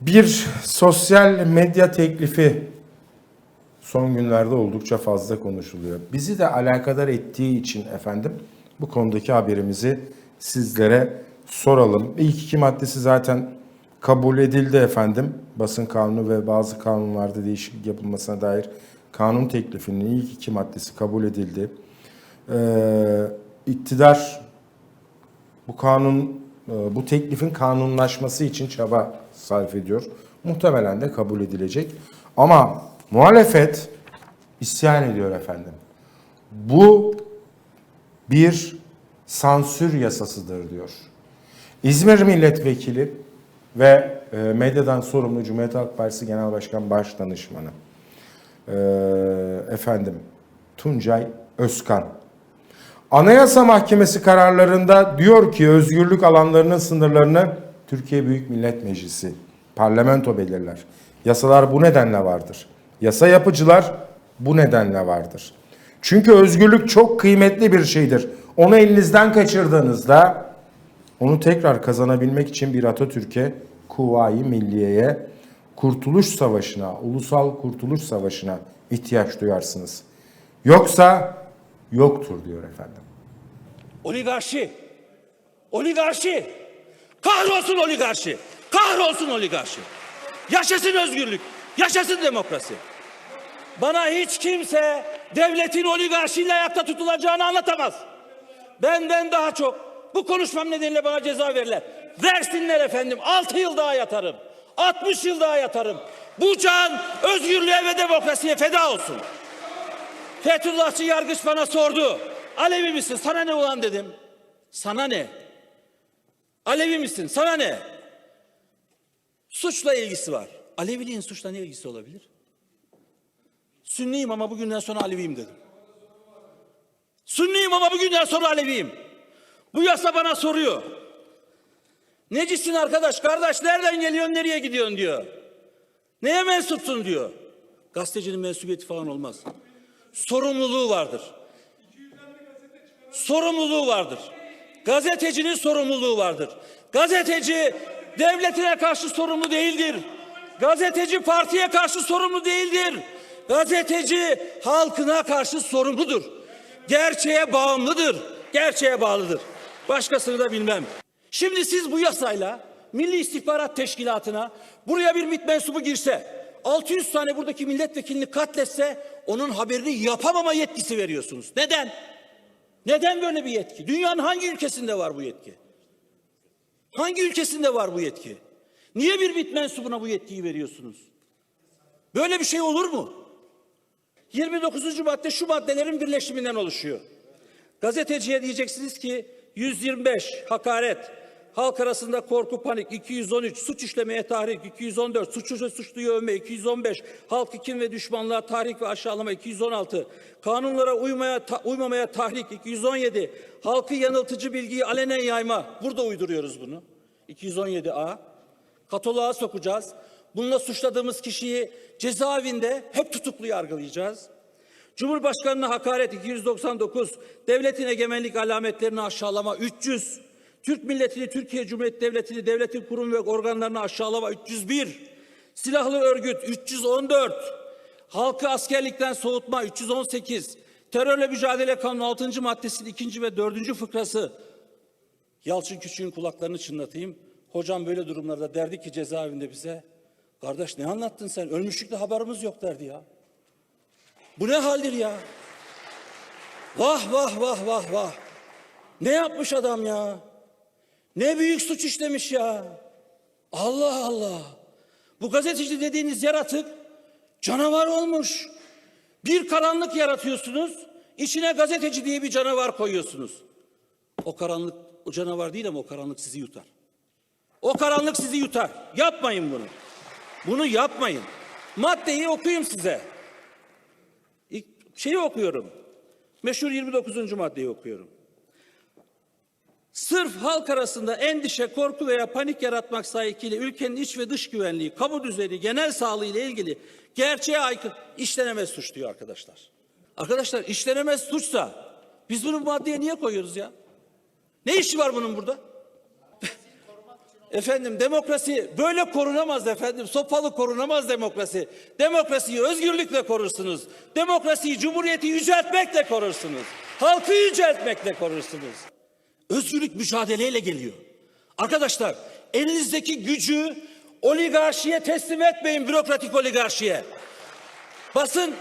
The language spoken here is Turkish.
Bir sosyal medya teklifi son günlerde oldukça fazla konuşuluyor. Bizi de alakadar ettiği için efendim bu konudaki haberimizi sizlere soralım. İlk iki maddesi zaten kabul edildi efendim. Basın kanunu ve bazı kanunlarda değişiklik yapılmasına dair kanun teklifinin ilk iki maddesi kabul edildi. Ee, iktidar bu kanun bu teklifin kanunlaşması için çaba sarf ediyor. Muhtemelen de kabul edilecek. Ama muhalefet isyan ediyor efendim. Bu bir sansür yasasıdır diyor. İzmir Milletvekili ve e, medyadan sorumlu Cumhuriyet Halk Partisi Genel Başkan Başdanışmanı e, efendim Tuncay Özkan Anayasa Mahkemesi kararlarında diyor ki özgürlük alanlarının sınırlarını Türkiye Büyük Millet Meclisi, parlamento belirler. Yasalar bu nedenle vardır. Yasa yapıcılar bu nedenle vardır. Çünkü özgürlük çok kıymetli bir şeydir. Onu elinizden kaçırdığınızda onu tekrar kazanabilmek için bir Atatürk'e, Kuvayi Milliye'ye, Kurtuluş Savaşı'na, Ulusal Kurtuluş Savaşı'na ihtiyaç duyarsınız. Yoksa yoktur diyor efendim. Oligarşi. Oligarşi. Kahrolsun oligarşi. Kahrolsun oligarşi. Yaşasın özgürlük. Yaşasın demokrasi. Bana hiç kimse devletin oligarşiyle ayakta tutulacağını anlatamaz. Benden daha çok bu konuşmam nedeniyle bana ceza verirler. Versinler efendim. 6 yıl daha yatarım. 60 yıl daha yatarım. Bu can özgürlüğe ve demokrasiye feda olsun. Fethullahçı yargıç bana sordu. Alevi misin? Sana ne ulan dedim. Sana ne? Alevi misin? Sana ne? Suçla ilgisi var. Aleviliğin suçla ne ilgisi olabilir? Sünniyim ama bugünden sonra Aleviyim dedim. Sünniyim ama bugünden sonra Aleviyim. Bu yasa bana soruyor. Necisin arkadaş? Kardeş nereden geliyorsun? Nereye gidiyorsun diyor. Neye mensupsun diyor. Gazetecinin mensubiyeti falan olmaz sorumluluğu vardır. Sorumluluğu vardır. Gazetecinin sorumluluğu vardır. Gazeteci devletine karşı sorumlu değildir. Gazeteci partiye karşı sorumlu değildir. Gazeteci halkına karşı sorumludur. Gerçeğe bağımlıdır. Gerçeğe bağlıdır. Başkasını da bilmem. Şimdi siz bu yasayla Milli İstihbarat Teşkilatı'na buraya bir MİT mensubu girse 600 tane buradaki milletvekilini katletse onun haberini yapamama yetkisi veriyorsunuz. Neden? Neden böyle bir yetki? Dünyanın hangi ülkesinde var bu yetki? Hangi ülkesinde var bu yetki? Niye bir MİT mensubuna bu yetkiyi veriyorsunuz? Böyle bir şey olur mu? 29. madde şu maddelerin birleşiminden oluşuyor. Gazeteciye diyeceksiniz ki 125 hakaret, halk arasında korku panik 213 suç işlemeye tahrik 214 suçlucu suçluyu övme 215 halk kim ve düşmanlığa tahrik ve aşağılama 216 kanunlara uymaya ta- uymamaya tahrik 217 halkı yanıltıcı bilgiyi alenen yayma. Burada uyduruyoruz bunu. 217A kataloğa sokacağız. Bununla suçladığımız kişiyi cezaevinde hep tutuklu yargılayacağız. Cumhurbaşkanına hakaret 299, devletin egemenlik alametlerini aşağılama 300, Türk milletini, Türkiye Cumhuriyeti Devleti'ni, devletin kurum ve organlarını aşağılama 301, silahlı örgüt 314, halkı askerlikten soğutma 318, terörle mücadele kanunu 6. maddesinin 2. ve 4. fıkrası, Yalçın Küçük'ün kulaklarını çınlatayım. Hocam böyle durumlarda derdi ki cezaevinde bize, kardeş ne anlattın sen, ölmüşlükle haberimiz yok derdi ya. Bu ne haldir ya? Vah vah vah vah vah. Ne yapmış adam ya? Ne büyük suç işlemiş ya. Allah Allah. Bu gazeteci dediğiniz yaratık canavar olmuş. Bir karanlık yaratıyorsunuz. içine gazeteci diye bir canavar koyuyorsunuz. O karanlık o canavar değil ama o karanlık sizi yutar. O karanlık sizi yutar. Yapmayın bunu. Bunu yapmayın. Maddeyi okuyayım size. İlk şeyi okuyorum. Meşhur 29. maddeyi okuyorum. Sırf halk arasında endişe, korku veya panik yaratmak sahikiyle ülkenin iç ve dış güvenliği, kamu düzeni, genel sağlığı ile ilgili gerçeğe aykırı işlenemez suç diyor arkadaşlar. Arkadaşlar işlenemez suçsa biz bunu bu maddeye niye koyuyoruz ya? Ne işi var bunun burada? Efendim demokrasi böyle korunamaz efendim. Sopalı korunamaz demokrasi. Demokrasiyi özgürlükle korursunuz. Demokrasiyi, cumhuriyeti yüceltmekle korursunuz. Halkı yüceltmekle korursunuz. Özgürlük mücadeleyle geliyor. Arkadaşlar elinizdeki gücü oligarşiye teslim etmeyin bürokratik oligarşiye. Basın